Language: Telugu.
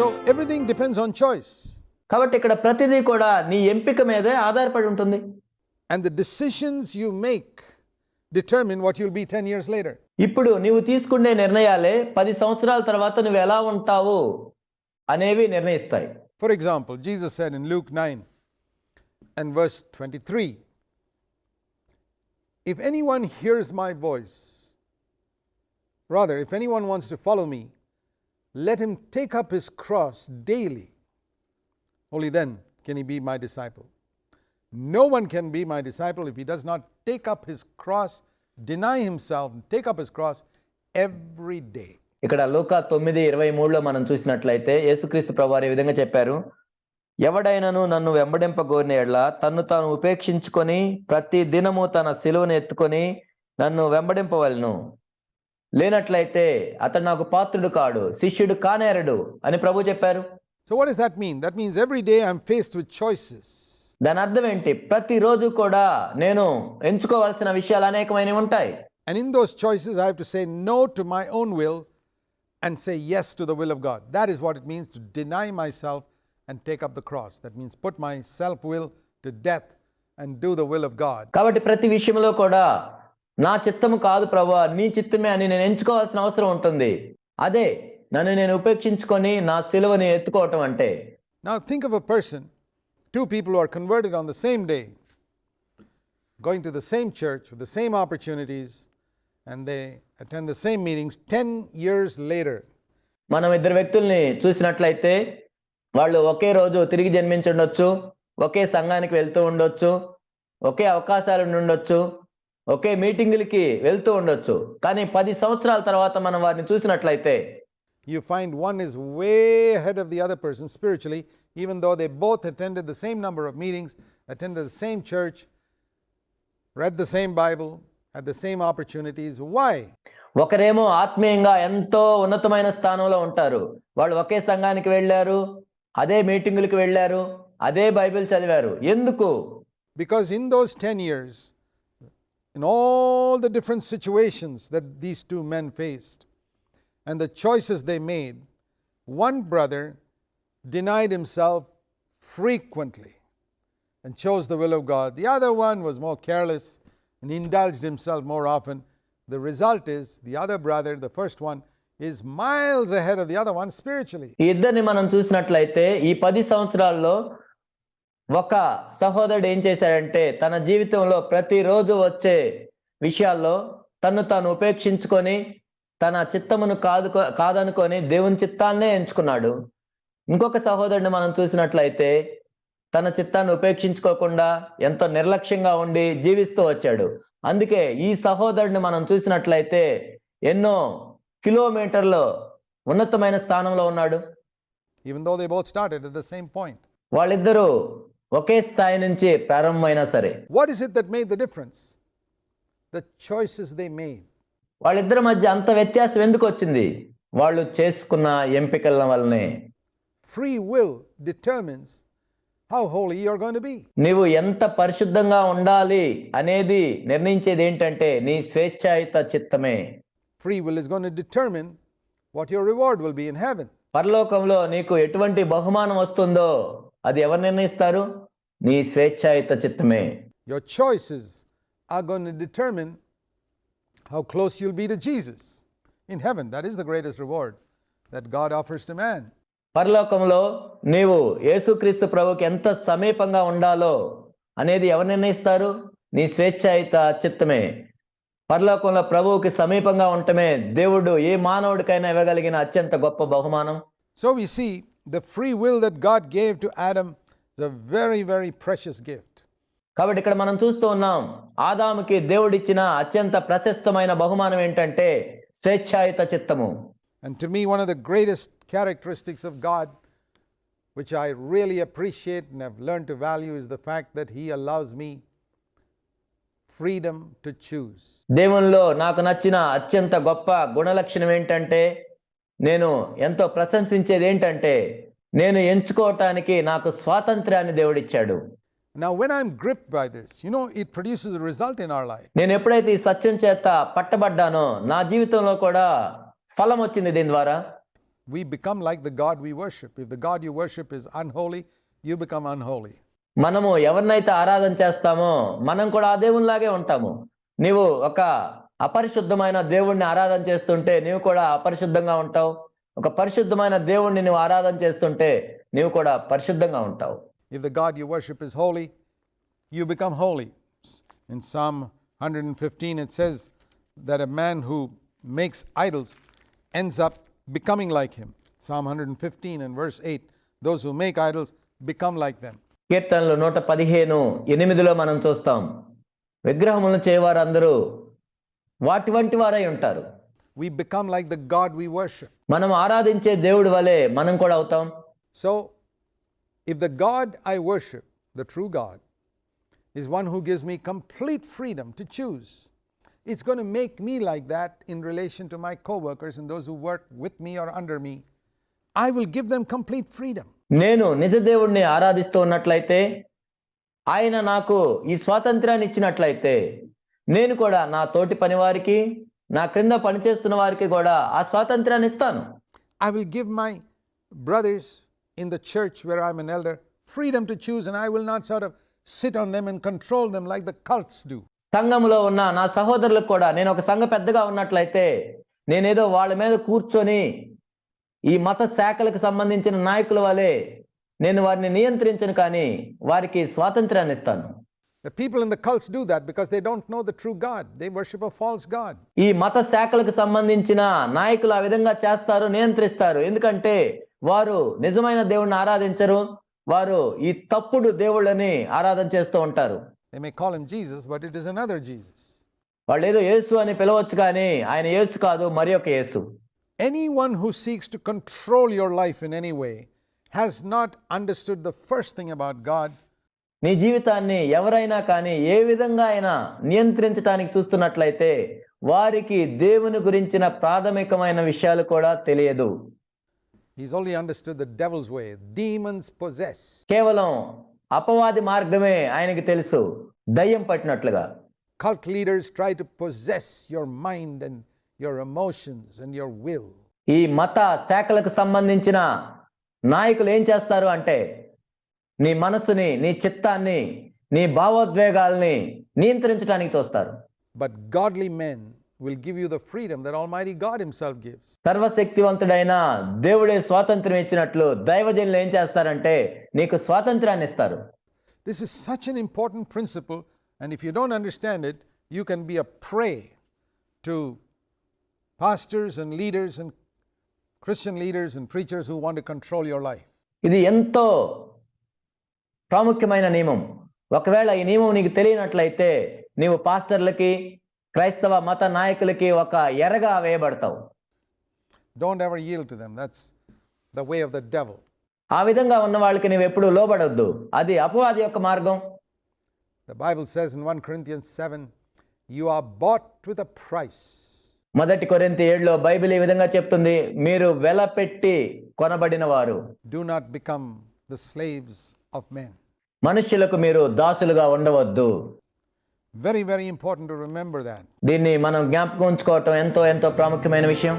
So everything depends on choice. కాబట్టి ఇక్కడ ప్రతిదీ కూడా నీ ఎంపిక మీదే ఆధారపడి ఉంటుంది And the decisions you make determine what you'll be 10 years later. ఇప్పుడు నీవు తీసుకునే నిర్ణయాలే పది సంవత్సరాల తర్వాత నువ్వు ఎలా ఉంటావు అనేవి నిర్ణయిస్తాయి For example, Jesus said in Luke 9 and verse 23 If anyone hears my voice, rather, if anyone wants to follow me, let him take up his cross daily. Only then can he be my disciple. No one can be my disciple if he does not take up his cross, deny himself, and take up his cross every day. ఇక్కడ లూకా తొమ్మిది ఇరవై మూడులో మనం చూసినట్లయితే యేసుక్రీస్తు ప్రభువారు ఈ విధంగా చెప్పారు ఎవడైనను నన్ను వెంబడింపగోరిన ఎడ్ల తన్ను తాను ఉపేక్షించుకొని ప్రతి దినము తన సిలువను ఎత్తుకొని నన్ను వెంబడింపవలను లేనట్లయితే అతడు నాకు పాత్రుడు కాడు శిష్యుడు కానేరడు అని ప్రభు చెప్పారు So, what does that mean? That means every day I'm faced with choices. దాని అర్థం ఏంటి ప్రతిరోజు కూడా నేను ఎంచుకోవాల్సిన విషయాలు అనేకమైనవి ఉంటాయి And in those choices, I have to say no to my own will and say yes to the will of God. That is what it means to deny myself and take up the cross. That means put my self will to death and do the will of God. కాబట్టి ప్రతి విషయంలో కూడా నా చిత్తము కాదు ప్రభా నీ చిత్తమే అని నేను ఎంచుకోవాల్సిన అవసరం ఉంటుంది. అదే నన్ను నేను ఉపేక్షించుకొని నా సెలవుని ఎత్తుకోవటం అంటే. Now think of a person two people are converted on the same day going to the same church the same opportunities and they attend the same meetings ten years later మనం ఇద్దరు వ్యక్తుల్ని చూసినట్లయితే వాళ్ళు ఒకే రోజు తిరిగి జన్మించుండొచ్చు ఒకే సంఘానికి వెళ్తూ ఉండొచ్చు ఒకే అవకాశాలు ఉండొచ్చు ఒకే మీటింగులకి వెళ్తూ ఉండొచ్చు కానీ పది సంవత్సరాల తర్వాత మనం వారిని చూసినట్లయితే you find one is way ahead of the other person spiritually, even though they both attended the same number of meetings, attended the same church, read the same Bible, had the same opportunities. Why? ఒకరేమో ఆత్మీయంగా ఎంతో ఉన్నతమైన స్థానంలో ఉంటారు వాళ్ళు ఒకే సంఘానికి వెళ్ళారు అదే మీటింగులకు వెళ్ళారు అదే బైబిల్ చదివారు ఎందుకు Because in those 10 years, in all the different situations that these two men faced and the choices they made, one brother denied himself frequently and chose the will of God. The other one was more careless and indulged himself more often. The result is the other brother, the first one, is miles ahead of the other one spiritually. ఈ ఇద్దరిని మనం చూసినట్లయితే ఈ పది సంవత్సరాల్లో ఒక సహోదరుడు ఏం చేశాడంటే తన జీవితంలో ప్రతిరోజు వచ్చే విషయాల్లో తను తాను ఉపేక్షించుకొని తన చిత్తమును కాదు కాదనుకొని దేవుని చిత్తాన్నే ఎంచుకున్నాడు. ఇంకొక సహోదరుడిని మనం చూసినట్లయితే తన చిత్తాన్ని ఉపేక్షించుకోకుండా ఎంతో నిర్లక్ష్యంగా ఉండి జీవిస్తూ వచ్చాడు. అందుకే ఈ సహోదరుడిని మనం చూసినట్లయితే ఎన్నో కిలోమీటర్లు ఉన్నతమైన స్థానంలో ఉన్నాడు. వాళ్ళిద్దరూ ఒకే స్థాయి నుంచి ప్రారంభమైనా సరే. What is it that made the difference the choices they made వాళ్ళిద్దరి మధ్య అంత వ్యత్యాసం ఎందుకు వచ్చింది? వాళ్ళు చేసుకున్న ఎంపికల వల్లనే. Free will determines how holy you are going to be నీవు ఎంత పరిశుద్ధంగా ఉండాలి అనేది నిర్ణయించేది ఏంటంటే నీ స్వేచ్ఛాయుత చిత్తమే. Free will is going to determine what your reward will be in heaven పరలోకంలో నీకు ఎటువంటి బహుమానం వస్తుందో అది ఎవరు నిర్ణయిస్తారు? నీ స్వేచ్ఛాయుత చిత్తమే. Your choices are going to determine how close you'll be to Jesus in heaven. That is the greatest reward that God offers to man. పరలోకంలో నీవు యేసుక్రీస్తు ప్రభుకి ఎంత సమీపంగా ఉండాలో అనేది ఎవరు నిర్ణయిస్తారు? నీ స్వేచ్ఛాయుత చిత్తమే. పరలోకంలో ప్రభువుకి సమీపంగా ఉండటమే దేవుడు ఏ మానవుడికైనా ఇవ్వగలిగిన అత్యంత గొప్ప బహుమానం. So we see the free will that God gave to Adam is a very, very precious gift. కాబట్టి ఇక్కడ మనం చూస్తూ ఉన్నాం ఆదాముకి దేవుడిచ్చిన అత్యంత ప్రశస్తమైన బహుమానం ఏంటంటే స్వేచ్ఛాయుత చిత్తము And to me, one of the greatest characteristics of God, which I really appreciate and have learned to value, is the fact that He allows me freedom to choose. దేవునిలో నాకు నచ్చిన అత్యంత గొప్ప గుణలక్షణం ఏంటంటే నేను ఎంతో ప్రశంసించేది ఏంటంటే నేను ఎంచుకోవటానికి నాకు స్వాతంత్ర్యాన్ని దేవుడిచ్చాడు Now, when I'm gripped by this, you know, it produces a result in our life. నేను ఎప్పుడైతే ఈ సత్యం చేత పట్టబడ్డానో నా జీవితంలో కూడా ఫలం వచ్చింది దీని ద్వారా we become like the God we worship. If the God you worship is unholy, you become unholy. మనము ఎవరినైతే ఆరాధన చేస్తామో మనం కూడా ఆ దేవునిలాగే ఉంటాము నీవు ఒక అపరిశుద్ధమైన దేవుణ్ణి ఆరాధన చేస్తుంటే నీవు కూడా అపరిశుద్ధంగా ఉంటావు. ఒక పరిశుద్ధమైన దేవుణ్ణి నువ్వు ఆరాధన చేస్తుంటే నీవు కూడా పరిశుద్ధంగా ఉంటావు. If the God you worship is holy you become holy in Psalm fifteen it says there a man who makes idols ends up becoming like him Psalm 115 and fifteen and verse eight those who make idols become like them కీర్తనలు 115 8లో మనం చూస్తాం. విగ్రహములను చేయవారందరూ వాటి వంటి వారై ఉంటారు We become like the God we worship. మనం ఆరాధించే దేవుడి వలె మనం కూడా అవుతాం So, if the God I worship, the true God, is one who gives me complete freedom to choose, it's going to make me like that in relation to my coworkers and those who work with me or under me. I will give them complete freedom. నేను నిజ దేవుణ్ణి ఆరాధిస్తూ ఉన్నట్లయితే ఆయన నాకు ఈ స్వాతంత్రాన్ని ఇచ్చినట్లయితే నేను కూడా నా తోటి పని వారికి నా క్రింద పనిచేస్తున్న వారికి కూడా ఆ స్వాతంత్రాన్ని ఇస్తాను will give my brothers in the church where I'm an elder freedom to choose, and I will not sort of sit on them and control them like the cults do. సంఘంలో ఉన్న నా సహోదరులకు కూడా నేను ఒక సంఘ పెద్దగా ఉన్నట్లయితే నేనేదో వాళ్ళ మీద కూర్చొని ఈ మత శాఖలకు సంబంధించిన నాయకుల వలె నేను వారిని నియంత్రించను కానీ వారికి స్వాతంత్రాన్ని ఇస్తాను The people in the cults do that because they don't know the true God. They worship a false God. ఈ మత శాఖలకు సంబంధించిన నాయకులు ఆ విధంగా చేస్తారు నియంత్రిస్తారు ఎందుకంటే వారు నిజమైన దేవుణ్ణి ఆరాధించరు వారు ఈ తప్పుడు దేవుళ్ళని ఆరాధన చేస్తూ ఉంటారు They may call him Jesus, but it is another Jesus. వాళ్ళు ఏదో యేసు అని పిలవచ్చు కానీ ఆయన యేసు కాదు మరి ఒక యేసు Anyone who seeks to control your life in any way has not understood the first thing about God, నీ జీవితాన్ని ఎవరైనా కానీ ఏ విధంగా అయినా నియంత్రించడానికి చూస్తున్నట్లయితే వారికి దేవుని గురించిన ప్రాథమికమైన విషయాలు కూడా తెలియదు he's only understood the devil's way. Demons possess. కేవలం అపవాది మార్గమే ఆయనకి తెలుసు దయ్యం పట్టినట్లుగా Cult leaders try to possess your mind and your emotions and your will. ఈ మత శాఖలకు సంబంధించిన నాయకులు ఏం చేస్తారు అంటే నీ మనసుని నీ చిత్తాన్ని నీ భావోద్వేగాల్ని నియంత్రించడానికి చూస్తారు but godly men will give you the freedom that almighty God himself gives సర్వశక్తివంతుడైన దేవుడే స్వాతంత్రం ఇచ్చినట్లు దైవజనులు ఏం చేస్తారంటే నీకు స్వాతంత్రాన్ని ఇస్తారు. This is such an important principle and if you don't understand it you can be a prey to pastors and leaders and Christian leaders and preachers who want to control your life ఇది ఎంతో ప్రాముఖ్యమైన నియమం ఒకవేళ ఈ నియమం నీకు తెలియనట్లయితే నీవు పాస్టర్లకి క్రైస్తవ మత నాయకులకి ఒక ఎరగా వేయబడతావు Don't ever yield to them. That's the way of the devil. ఆ విధంగా ఉన్న వాళ్ళకి నువ్వు ఎప్పుడు లోబడొద్దు అది అపవాది యొక్క మార్గం The Bible says in 1 Corinthians 7 you are bought with a price. మొదటి కొరింతి ఏడులో బైబిల్ ఈ విధంగా చెప్తుంది మీరు వెల పెట్టి కొనబడిన వారు Do not become the slaves of men. మనుష్యులకు మీరు దాసులుగా ఉండవద్దు important to remember that. దీన్ని మనం జ్ఞాపకం ఉంచుకోవటం ఎంతో ఎంతో ప్రాముఖ్యమైన విషయం